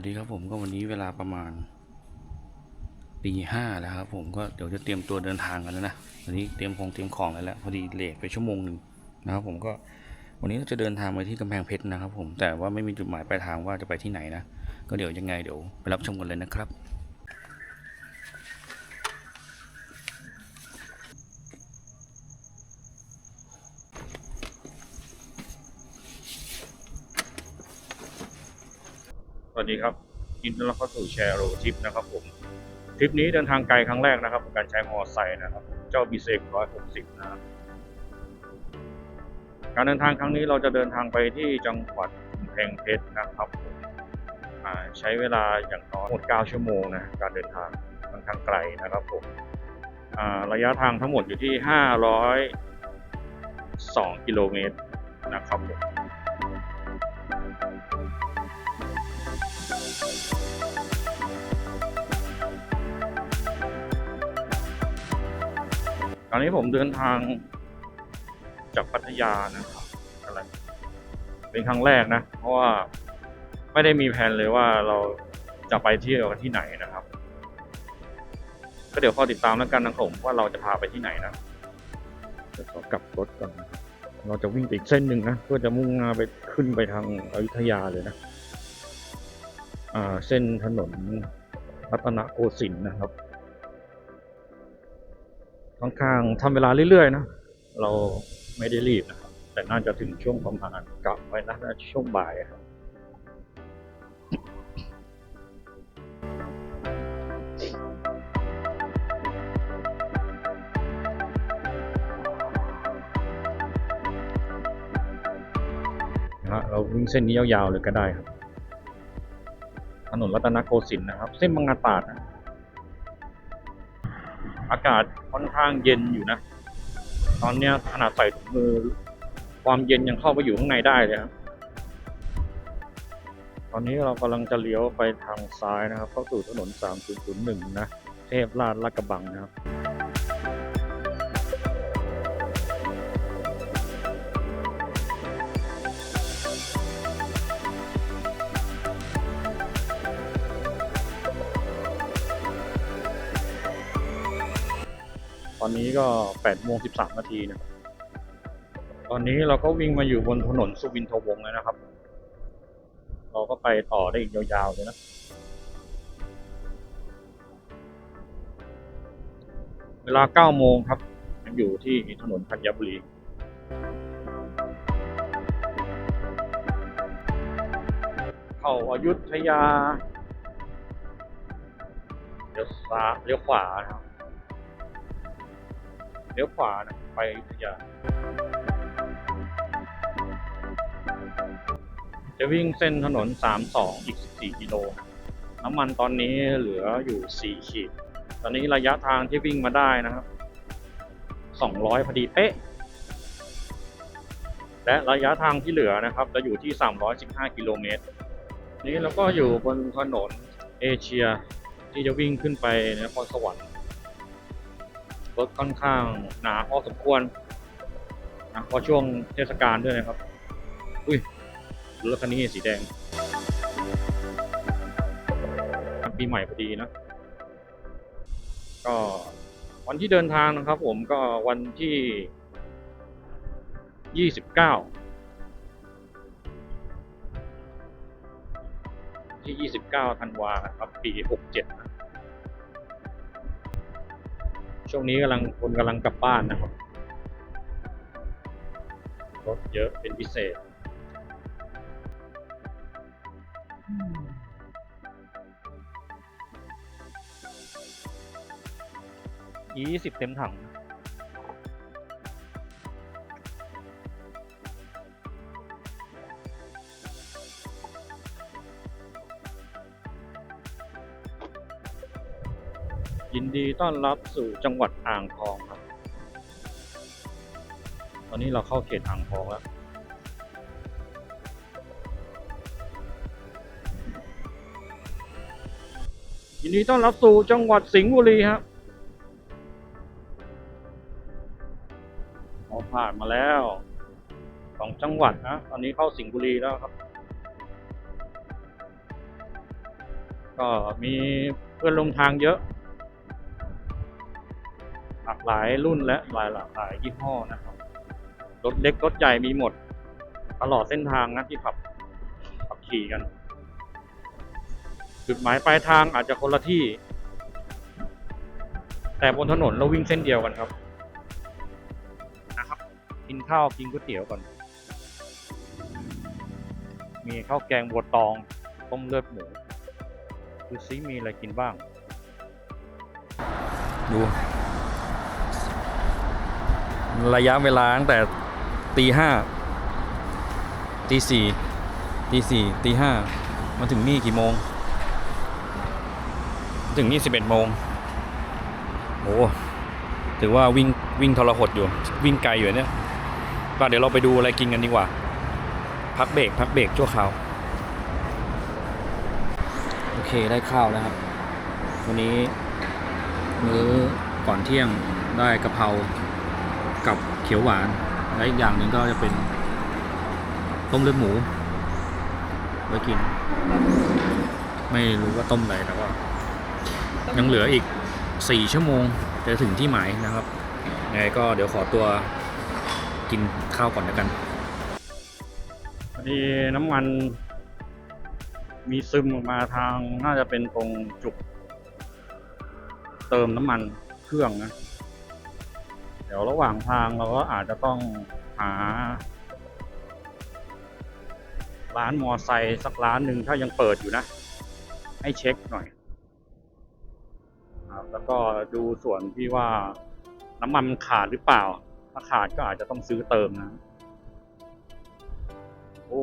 สวัสดีครับผมก็วันนี้เวลาประมาณตีห้าแล้วครับผมก็เดี๋ยวจะเตรียมตัวเดินทางกันแล้วนะวันนี้เตรียมของเตรียมของแล้วแล้วพอดีเลทไปชั่วโมงหนึ่งนะครับผมก็วันนี้เราจะเดินทางไปที่กำแพงเพชรนะครับผมแต่ว่าไม่มีจุดหมายปลายทางว่าจะไปที่ไหนนะก็เดี๋ยวยังไงเดี๋ยวไปรับชมกันเลยนะครับ ดีครับยินดีต้อนรับเข้าสู่แชร์โรทิปนะครับผมทริปนี้เดินทางไกลครั้งแรกนะครับกับการใช้มอเตอร์ไซค์นะครับ เจ้าบีเซกร้อยหกสิบนะครับการเดินทางครั้งนี้เราจะเดินทางไปที่จังหวัดกำแพงเพชรนะครับผมใช้เวลาอย่างน้อยหมด9ชั่วโมงนะการเดินทางค่อนข้างไกลนะครับผมระยะทางทั้งหมดอยู่ที่ 502 กิโลเมตรนะครับผม ตอนนี้ผมเดินทางจากพัทยานะครับอะไรเป็นครั้งแรกนะ เพราะว่าไม่ได้มีแผนเลยว่าเราจะไปเที่ยวกันที่ไหนนะครับ ก็เดี๋ยวคอยติดตามแล้วกันนะผมว่าเราจะพาไปที่ไหนนะเดี๋ยวขอกลับรถก่อนเราจะวิ่งไปอีกเส้นหนึ่งนะเพื่อจะมุ่งหน้าไปขึ้นไปทางอยุธยาเลยนะ อ่า เส้นถนนรัตนโกสินทร์นะครับ ค่อนข้างทำเวลาเรื่อยๆนะเราไม่ได้รีบนะครับแต่น่าจะถึงช่วงประมาณกลับไปนะนะช่วงบ่ายครับนะฮะเราวิ่งเส้นนี้ยาวๆเลยก็ได้ครับ ถนนรัตนโกสินทร์นะครับ เส้นบางนาตราดนะอากาศ ค่อนข้างเย็นอยู่นะ ตอนเนี้ยขนาดใส่ถุงมือ ความเย็นยังเข้าไปอยู่ข้างในได้เลยครับตอนนี้เรากำลังจะเลี้ยวไปทางซ้ายนะครับ เข้าสู่ถนน 3001 นะ เทพราชลาดกระบังนะครับ อนนี้ก็8โมง13 นาทีนะครับตอนนี้เราก็วิ่งมาอยู่บนถนนสุวินทวงศ์แล้วนะครับ เราก็ไปต่อได้อีกยาวๆเลยนะ เวลา 9 โมงครับยังอยู่ที่ถนนธัญบุรีเข้าอายุทยาเลี้ยวซ้ายเลี้ยวขวานะครับ เลี้ยวขวานะไปอยุธยา จะวิ่งเส้นถนน 32 อีก 14 กิโล น้ำมันตอนนี้เหลืออยู่ 4 ขีด ตอนนี้ระยะทางที่วิ่งมาได้นะครับ 200 พอดีเป๊ะ และระยะทางที่เหลือนะครับ จะอยู่ที่ 315 กิโลเมตร นี้เราก็อยู่บนถนนเอเชียที่จะวิ่งขึ้นไปนครสวรรค์ รถค่อนข้างหนาพอสมควรนะเพราะช่วงเทศกาลด้วยนะครับ อุ้ยรถคันนี้สีแดงปีใหม่พอดีนะ ก็วันที่เดินทางนะครับ ผมก็วันที่ยี่สิบเก้าที่ยี่สิบเก้าธันวาครับ ปีหกเจ็ดนะ ช่วงนี้กำลังคนกำลังกลับบ้านนะครับ รถเยอะเป็นพิเศษ ยี่สิบเต็มถัง ยินดีต้อนรับสู่จังหวัดอ่างทองครับ ตอนนี้เราเข้าเขตอ่างทองแล้ว ยินดีต้อนรับสู่จังหวัดสิงห์บุรีครับเราผ่านมาแล้วสองจังหวัดนะ ตอนนี้เข้าสิงห์บุรีแล้วครับ ก็มีเพื่อนร่วมทางเยอะ หลากหลายรุ่นและหลายหลากหลายยี่ห้อนะครับ รถเล็กรถใหญ่มีหมด ตลอดเส้นทางนะที่ขับขับขี่กัน จุดหมายปลายทางอาจจะคนละที่ แต่บนถนนเราวิ่งเส้นเดียวกันครับ นะครับ กินข้าวกินก๋วยเตี๋ยวก่อน มีข้าวแกงบัวตองต้มเลือดหมูดูซิมีอะไรกินบ้าง ดู ระยะเวลาตั้งแต่ตีห้าตีสี่ตีสี่ตีห้ามาถึงนี่กี่โมง ถึงนี่สิบเอ็ดโมงโอ้ถือว่าวิ่งวิ่งทรหดอยู่ วิ่งไกลอยู่เนี่ยก็เดี๋ยวเราไปดูอะไรกินกันดีกว่า พักเบรกพักเบรกชั่วคราว โอเคได้ข้าวแล้วครับ วันนี้มื้อก่อนเที่ยงได้กะเพรา กับเขียวหวาน และอีกอย่างหนึ่งก็จะเป็นต้มเลือดหมู ไว้กิน ไม่รู้ว่าต้มอะไรแต่ว่า ยังเหลืออีกสี่ชั่วโมงจะถึงที่หมายนะครับยังไงก็เดี๋ยวขอตัวกินข้าวก่อนแล้วกันพอดีน้ำมัน มีซึมออกมาทางน่าจะเป็นตรงจุก เติมน้ำมันเครื่องนะ ดี๋ยวระหว่างทางเราก็อาจจะต้องหา ร้านมอไซค์สักร้านหนึ่งถ้ายังเปิดอยู่นะ ให้เช็คหน่อยครับแล้วก็ดูส่วนที่ว่าน้ำมันมันขาดหรือเปล่า ถ้าขาดก็อาจจะต้องซื้อเติมนะ โอ้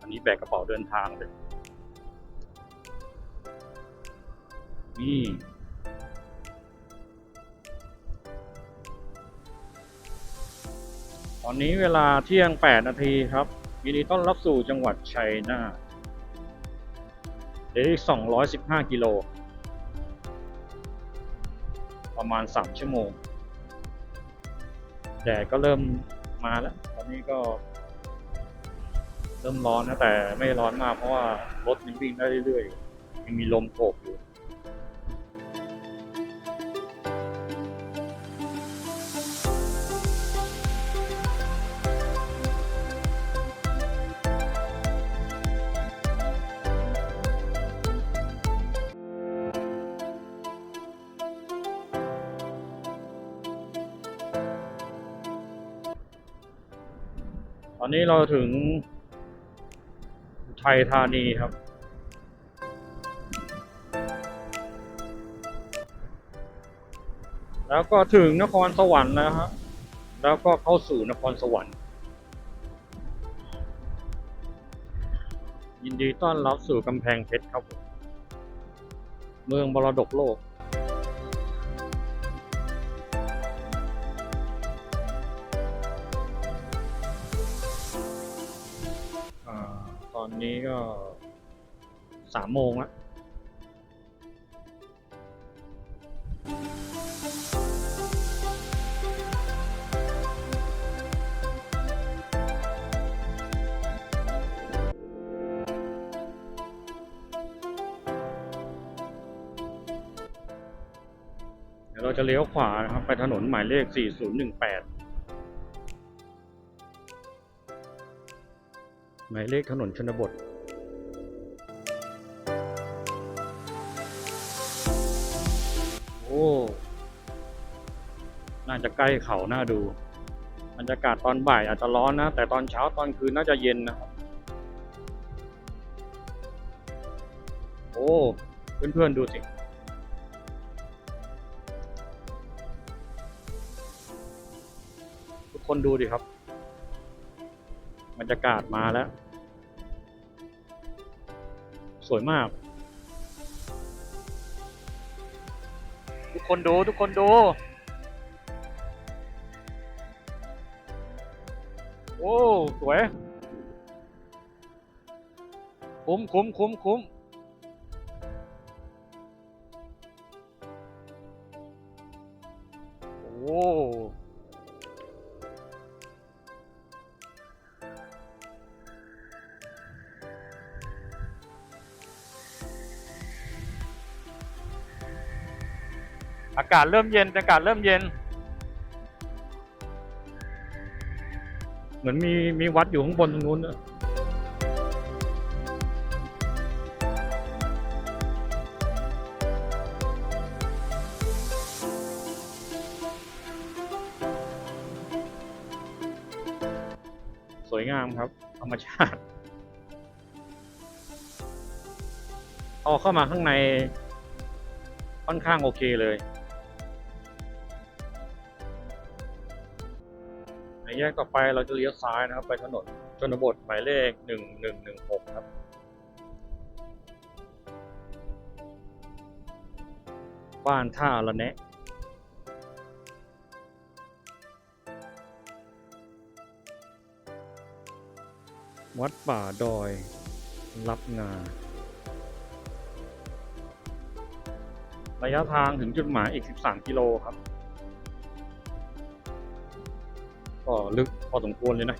อันนี้แบกกระเป๋าเดินทางเลยนี่ อนนี้เวลาเที่ยง 8 นาทีครับยินดีต้อนรับสู่จังหวัดชัยนาทเดี๋ยวอีก 215 กิโล ประมาณ 3 ชั่วโมง แดดก็เริ่มมาแล้ว ตอนนี้ก็ เริ่มร้อนนะ แต่ไม่ร้อนมากเพราะว่ารถยังวิ่งได้เรื่อยๆ ยังมีลมโกกอยู่ อนนี้เราถึงอุทัยธานีครับ แล้วก็ถึงนครสวรรค์แล้วฮะ แล้วก็เข้าสู่นครสวรรค์ ยินดีต้อนรับสู่กำแพงเพชรครับผมเมืองบรดกโลก สามโมงแล้วเดี๋ยวเราจะเลี้ยวขวานะครับไปถนนหมายเลข 4018 หมายเลขถนนชนบทาจะใกล้เขาน่าดูบรรยากาศตอนบ่ายอาจจะร้อนนะ แต่ตอนเช้าตอนคืนน่าจะเย็นนะครับ โอ้เพื่อนๆดูสิทุกคนดูดิครับบรรยากาศมาแล้ว สวยมาก ทุกคนดูทุกคนดู โอ้สวย คุ้มคุ้มคุ้มคุ้มโอ้อากาศเริ่มเย็น อากาศเริ่มเย็น มือนมีมีวัดอยู่ข้างบนตรงนู้นสวยงามครับ ธรรมชาติพอเข้ามาข้างในค่อนข้างโอเคเลย ยกต่อไปเราจะเลี้ยวซ้ายนะครับ ไปถนนชนบทหมายเลขหนึ่งหนึ่งหนึ่งหกครับบ้านท่าละแนะวัดป่าดอย รับงา ระยะทางถึงจุดหมายอีก 13 กิโลครับ ก็ลึกพอสมควรเลยนะ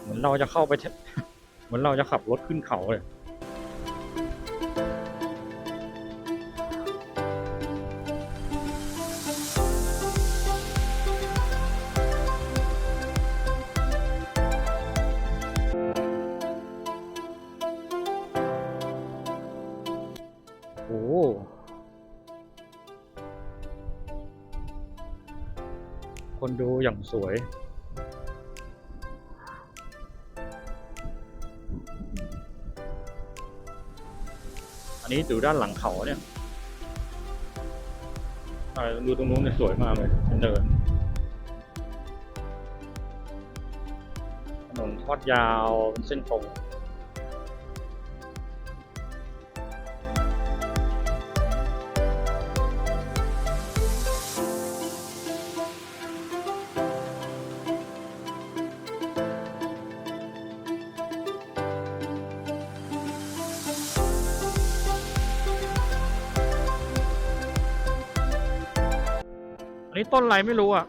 เหมือนเราจะเข้าไป เหมือนเราจะขับรถขึ้นเขาเลย คนดูอย่างสวย อันนี้อยู่ด้านหลังเขาเนี่ยดูตรงนู้นเนี่ยสวยมากเลยเป็นเนินถนนทอดยาวเป็นเส้นตรง อันนี้ต้นอะไรไม่รู้อะ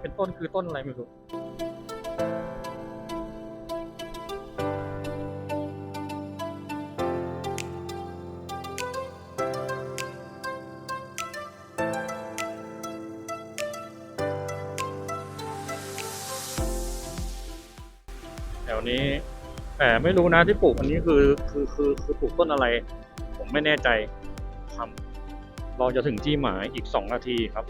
เป็นต้นคือต้นอะไรไม่รู้แถวนี้แต่ไม่รู้นะที่ปลูกอันนี้คือคือคือคือปลูกต้นอะไร ผมไม่แน่ใจครับเราจะถึงที่หมายอีก2นาทีครับ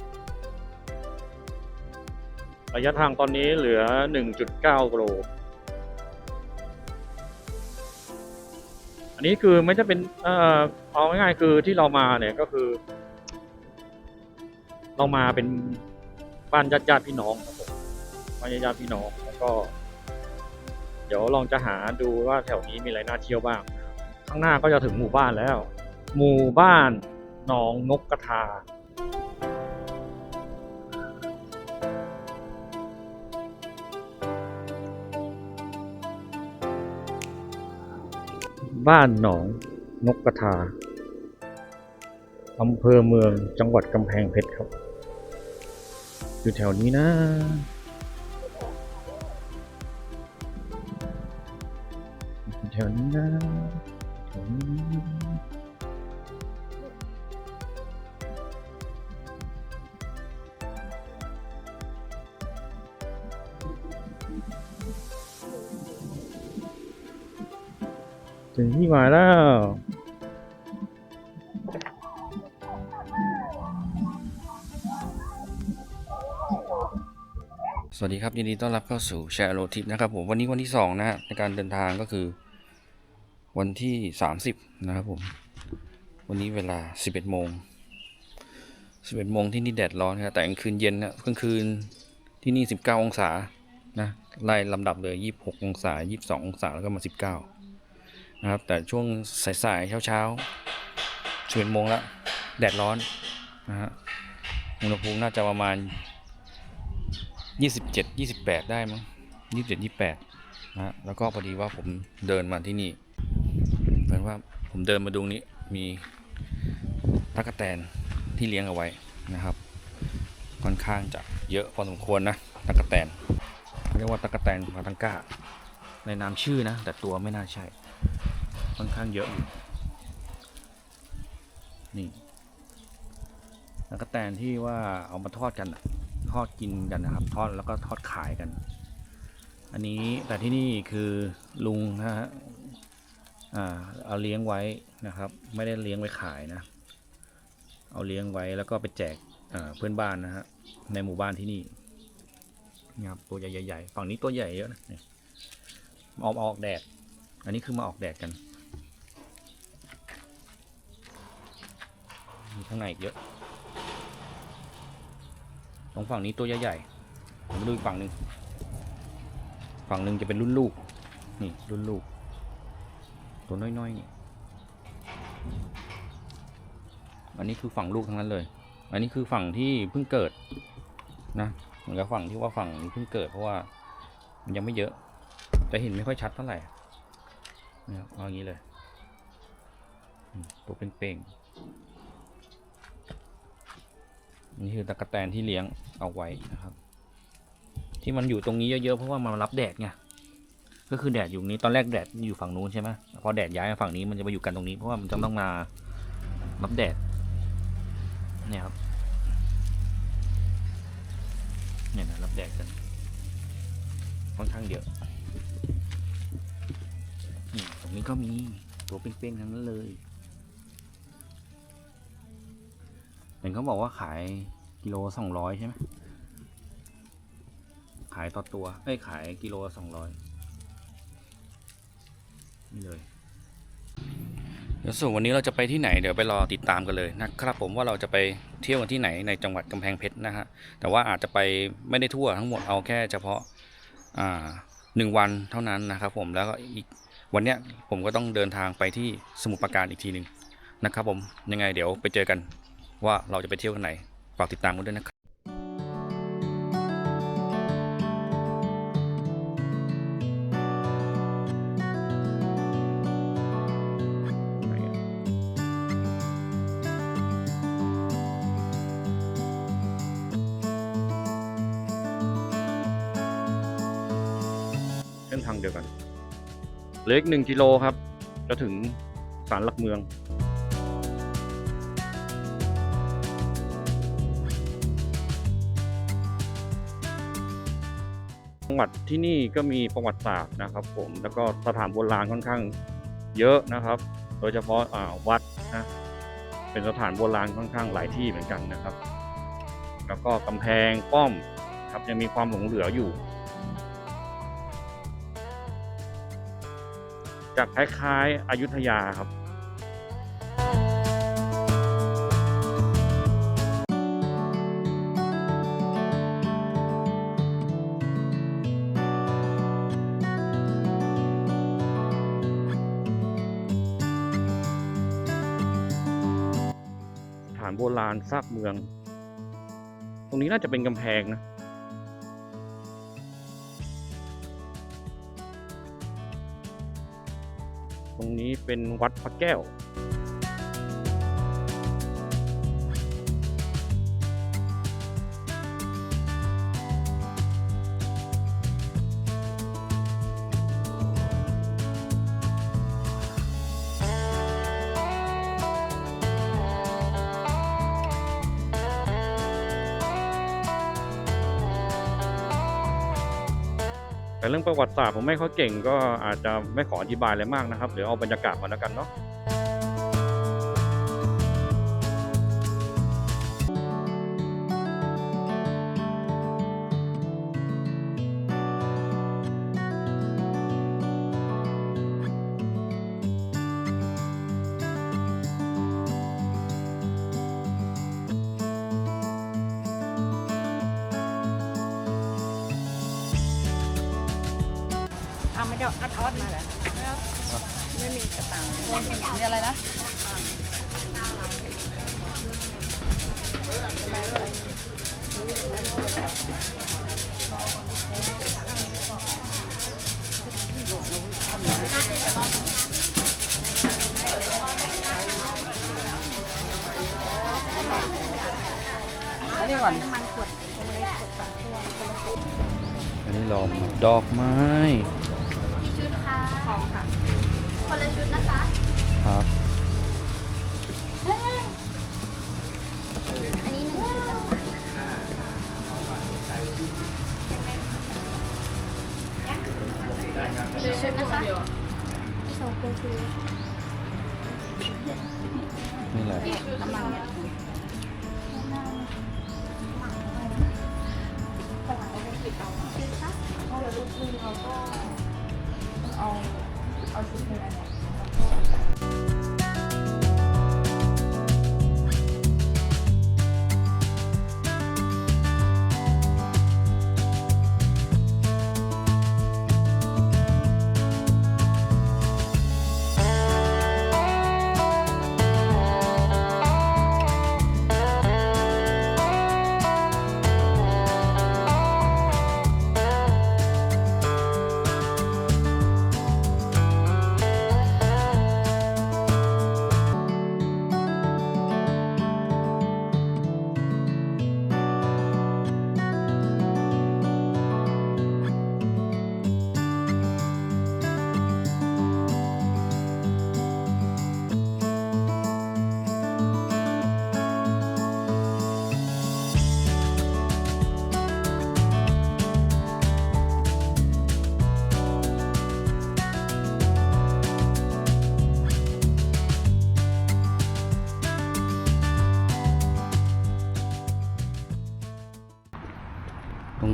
ระยะทางตอนนี้เหลือ 1.9กิโลอันนี้คือไม่ใช่เป็นเอ่อเอาง่ายๆคือที่เรามาเนี่ยก็คือ เรามาเป็นบ้านญาติญาติพี่น้องครับผมบ้านญาติญาติพี่น้องแล้วก็ เดี๋ยวลองจะหาดูว่าแถวนี้มีอะไรน่าเที่ยวบ้าง ข้างหน้าก็จะถึงหมู่บ้านแล้ว หมู่บ้านหนองนกกระทา บ้านหนองนกกระทาอำเภอเมืองจังหวัดกำแพงเพชรครับ อยู่แถวนี้นะ วัสดีครับยินดีต้อนรับเข้าสู่แชร์โรทิปนะครับผมวันนี้วันที่สองนะฮะในการเดินทางก็คือ วันที่สามสิบนะครับผมวันนี้เวลาสิบเอ็ดโมงสิบเอ็ดโมงที่นี่แดดร้อนครับแต่กลางคืนเย็นนะกลางคืนที่นี่สิบเก้าองศานะไล่ลำดับเลยยี่สิบหกองศายี่สิบสององศาแล้วก็มาสิบเก้านะครับแต่ช่วงสายๆเช้าๆสิบเอ็ดโมงละแดดร้อนนะฮะอุณหภูมิน่าจะประมาณ ยี่สิบเจ็ดยี่สิบแปดได้มั้งยี่สิบเจ็ดยี่แปดนะฮะแล้วก็พอดีว่าผมเดินมาที่นี่เหมือนว่าผมเดินมาดูนี้มีตั๊กแตนที่เลี้ยงเอาไว้นะครับ ค่อนข้างจะเยอะพอสมควรนะตั๊กแตนเรียกว่าตั๊กแตนมาตังก้า ในนามชื่อนะ แต่ตัวไม่น่าใช่ ค่อนข้างเยอะอยู่นี่แล้วก็แตนที่ว่าเอามาทอดกันอะ ทอดกินกันนะครับ ทอดแล้วก็ทอดขายกัน อันนี้แต่ที่นี่คือลุงนะฮะเอาเลี้ยงไว้นะครับ ไม่ได้เลี้ยงไว้ขายนะ เอาเลี้ยงไว้แล้วก็ไปแจกเพื่อนบ้านนะฮะในหมู่บ้านที่นี่นี่ครับตัวใหญ่ๆฝั่งนี้ตัวใหญ่เยอะนะนี่ออกออกแดด อันนี้คือมาออกแดดกันมีข้างในเยอะ ตรงฝั่งนี้ตัวใหญ่ๆผมาดูอีกฝั่งหนึ่งฝั่งหนึ่งจะเป็นรุ่นลูก นี่รุ่นลูก ตัวน้อยๆนี่อันนี้คือฝั่งลูกทั้งนั้นเลย อันนี้คือฝั่งที่เพิ่งเกิดนะเหมือนกับฝั่งที่ว่าฝั่งนี้เพิ่งเกิดเพราะว่ามันยังไม่เยอะจะเห็นไม่ค่อยชัดเท่าไหร่เนี่ยเอาอย่างนี้เลย ตัวเป้งๆ นี่คือตะกะแตนที่เลี้ยงเอาไว้นะครับ ที่มันอยู่ตรงนี้เยอะๆเพราะว่ามันรับแดดไงก็คือแดดอยู่นี้ตอนแรกแดดอยู่ฝั่งนู้นใช่ไหมพอแดดย้ายมาฝั่งนี้มันจะมาอยู่กันตรงนี้เพราะว่ามันจะต้องมารับแดดเนี่ยครับเนี่ยนะรับแดดกันค่อนข้างเยอะนี่ตรงนี้ก็มีตัวเป้งๆทั้งนั้นเลย ห็นเขาบอกว่าขายกิโลสองร้อยใช่ไหมขายต่อตัวเอ้ยขายกิโลสองร้อยนี่เลยเดี๋ยวส่วนวันนี้เราจะไปที่ไหนเดี๋ยวไปรอติดตามกันเลยนะครับผมว่าเราจะไปเที่ยวกันที่ไหนในจังหวัดกำแพงเพชรนะฮะแต่ว่าอาจจะไปไม่ได้ทั่วทั้งหมดเอาแค่เฉพาะอ่าหนึ่งวันเท่านั้นนะครับผมแล้วก็อีกวันเนี้ยผมก็ต้องเดินทางไปที่สมุทรปราการอีกทีหนึ่งนะครับผมยังไงเดี๋ยวไปเจอกัน ว่าเราจะไปเที่ยวกันไหน ฝากติดตามกันด้วยนะครับเส้นทางเดียวกันเลืออีกหนึ่งกิโลครับ จะถึงศาลหลักเมือง งหวัดที่นี่ก็มีประวัติศาสตร์นะครับ ผมแล้วก็สถานโบราณค่อนข้างเยอะนะครับ โดยเฉพาะวัดนะเป็นสถานโบราณค่อนข้างหลายที่เหมือนกันนะครับ แล้วก็กำแพงป้อมครับยังมีความหลงเหลืออยู่จะคล้ายๆอายุธยาครับานโบราณซากเมือง ตรงนี้น่าจะเป็นกำแพงนะตรงนี้เป็นวัดพระแก้ว แต่เรื่องประวัติศาสตร์ผมไม่ค่อยเก่งก็อาจจะไม่ขออธิบายอะไรมากนะครับเดี๋ยวเอาบรรยากาศมาแล้วกันเนาะ อันนี้ก่อนอันนี้ลองดอกไม้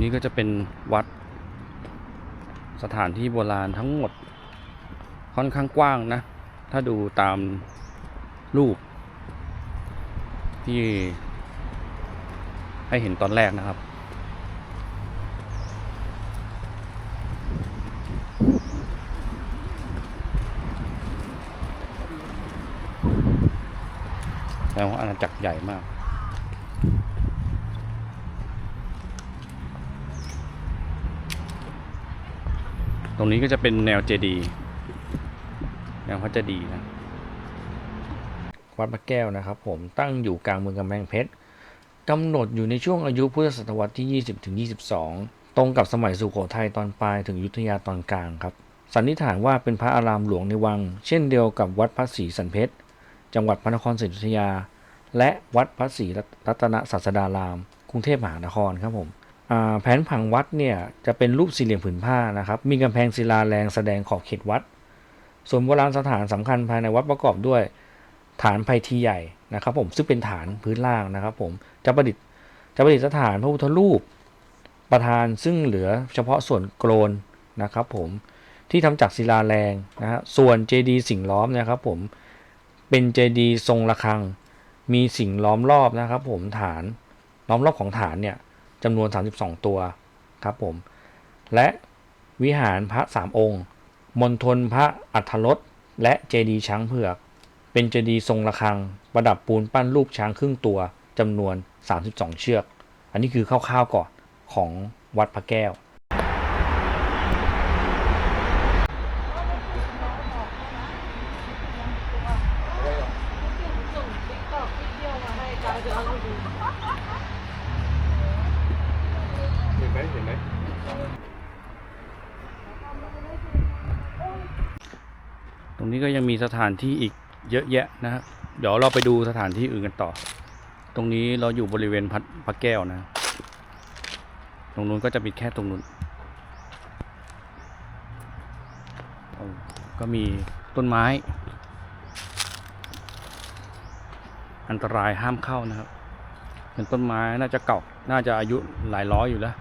นี้ก็จะเป็นวัดสถานที่โบราณทั้งหมดค่อนข้างกว้างนะ ถ้าดูตามรูป ที่ให้เห็นตอนแรกนะครับ แล้วอาณาจักรใหญ่มาก ตรงนี้ก็จะเป็นแนวเจดีแนวพระเจดีนะวัดพระแก้วนะครับ ผมตั้งอยู่กลางเมืองกำแพงเพชรกำหนดอยู่ในช่วงอายุพุทธศตวรรษที่ 20ถึง22 ตรงกับสมัยสุโขทัยตอนปลายถึงอยุธยาตอนกลางครับสันนิษฐานว่าเป็นพระอารามหลวงในวัง เช่นเดียวกับวัดพระศรีสันเพชรจังหวัดพระนครศรีอยุธยา และวัดพระศรีรัตนศาสดาราม กรุงเทพมหานครครับผม แผนผังวัดเนี่ยจะเป็นรูปสี่เหลี่ยมผืนผ้านะครับ มีกำแพงศิลาแรงแสดงขอบเขตวัด ส่วนโบราณสถานสำคัญภายในวัดประกอบด้วย ฐานไพทีใหญ่นะครับผมซึ่งเป็นฐานพื้นล่างนะครับผมจะประดิษฐ์จะประดิษฐานพระพุทธรูปประธานซึ่งเหลือเฉพาะส่วนโกรนนะครับผมที่ทำจากศิลาแรงนะฮะส่วนเจดีย์สิ่งล้อมนะครับผมเป็นเจดีย์ทรงระฆัง มีสิ่งล้อมรอบนะครับผมฐานล้อมรอบของฐานเนี่ย จำนวน 32 ตัวครับผม และวิหารพระสามองค์มณฑลพระอัฏฐรสและเจดีย์ช้างเผือก เป็นเจดีย์ทรงระฆัง ประดับปูนปั้นรูปช้างครึ่งตัวจำนวน 32 เชือก อันนี้คือคร่าวๆก่อนของวัดพระแก้ว เห็นไหมเห็นไหม ตรงนี้ก็ยังมีส ถานที่อีกเยอะแยะนะฮะเดี๋ยวเราไปดูสถานที่อื่นกันต่อ ตรงนี้เราอยู่บริเวณพัดพระแก้วนะ ตรงนู้นก็จะมีแค่ตรงนู้น ก็มีต้นไม้ อันตรายห้ามเข้านะครับ เป็นต้นไม้น่าจะเก่า น่าจะอายุหลายร้อยอยู่แล้ว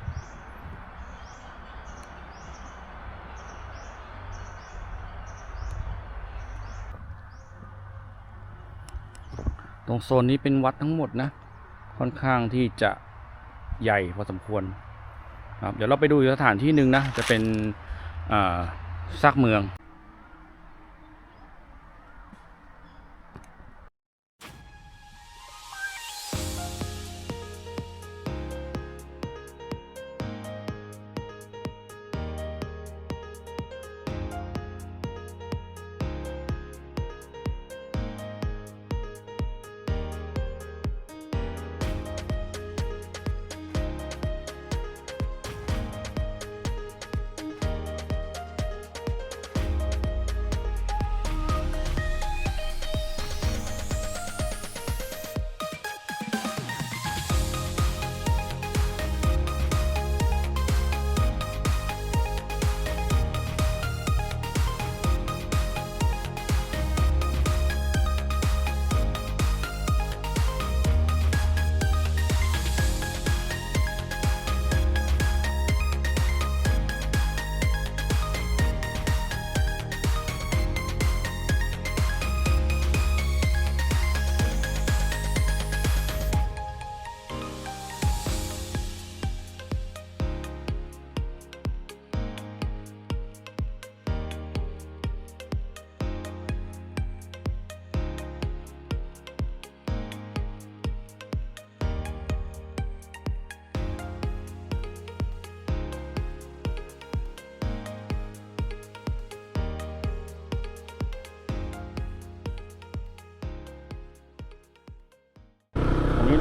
รงโซนนี้เป็นวัดทั้งหมดนะ ค่อนข้างที่จะใหญ่พอสมควรครับเดี๋ยวเราไปดูสถานที่หนึ่งนะ จะเป็นซากเมือง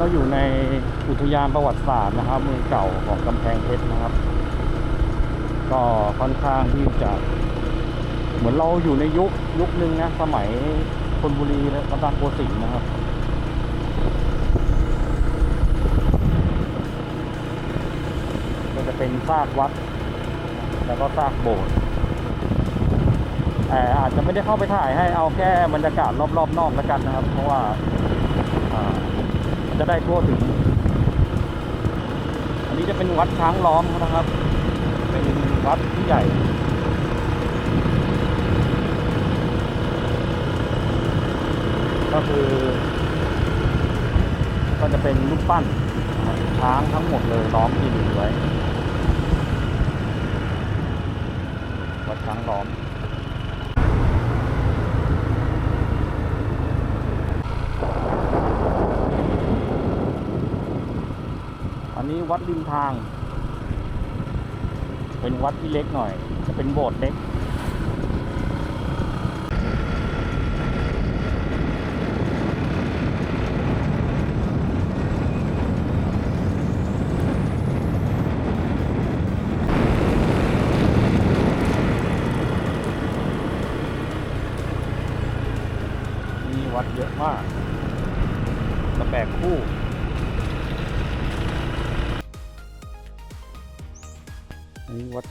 เราอยู่ในอุทยานประวัติศาสตร์นะครับ เมืองเก่าของกำแพงเพชรนะครับ ก็ค่อนข้างที่จะ เหมือนเราอยู่ในยุคยุคหนึ่งนะ สมัยธนบุรีและรัตนโกสินนะครับก็จะเป็นซากวัด แล้วก็ซากโบสถ์แต่อาจจะไม่ได้เข้าไปถ่ายให้เอาแค่บรรยากาศรอบๆนอกแล้วกันนะครับ เพราะว่า จะได้ทั่วถึง อันนี้จะเป็นวัดช้างล้อมนะครับ เป็นวัดที่ใหญ่ก็คือ ก็จะเป็นรูปปั้นช้างทั้งหมดเลยล้อมที่ดินไว้วัดช้างล้อม อันนี้ วัดริมทาง เป็นวัดที่เล็กหน่อย จะเป็นโบสถ์เล็ก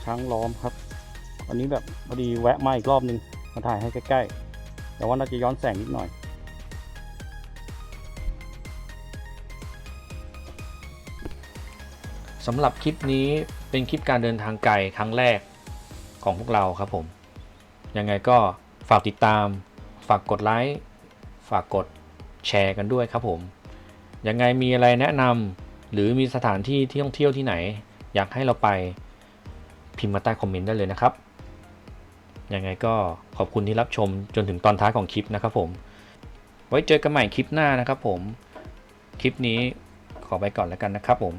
ช้างล้อมครับ วันนี้แบบพอดีแวะมาอีกรอบนึงมาถ่ายให้ใกล้ๆ แต่ว่าน่าจะย้อนแสงนิดหน่อย สำหรับคลิปนี้เป็นคลิปการเดินทางไกลครั้งแรกของพวกเราครับผม ยังไงก็ฝากติดตาม ฝากกดไลค์ ฝากกดแชร์กันด้วยครับผม ยังไงมีอะไรแนะนำหรือมีสถานที่ที่ท่องเที่ยวที่ไหน อยากให้เราไป พิมพ์มาใต้คอมเมนต์ได้เลยนะครับ ยังไงก็ขอบคุณที่รับชมจนถึงตอนท้ายของคลิปนะครับผม ไว้เจอกันใหม่คลิปหน้านะครับผม คลิปนี้ขอไปก่อนแล้วกันนะครับผม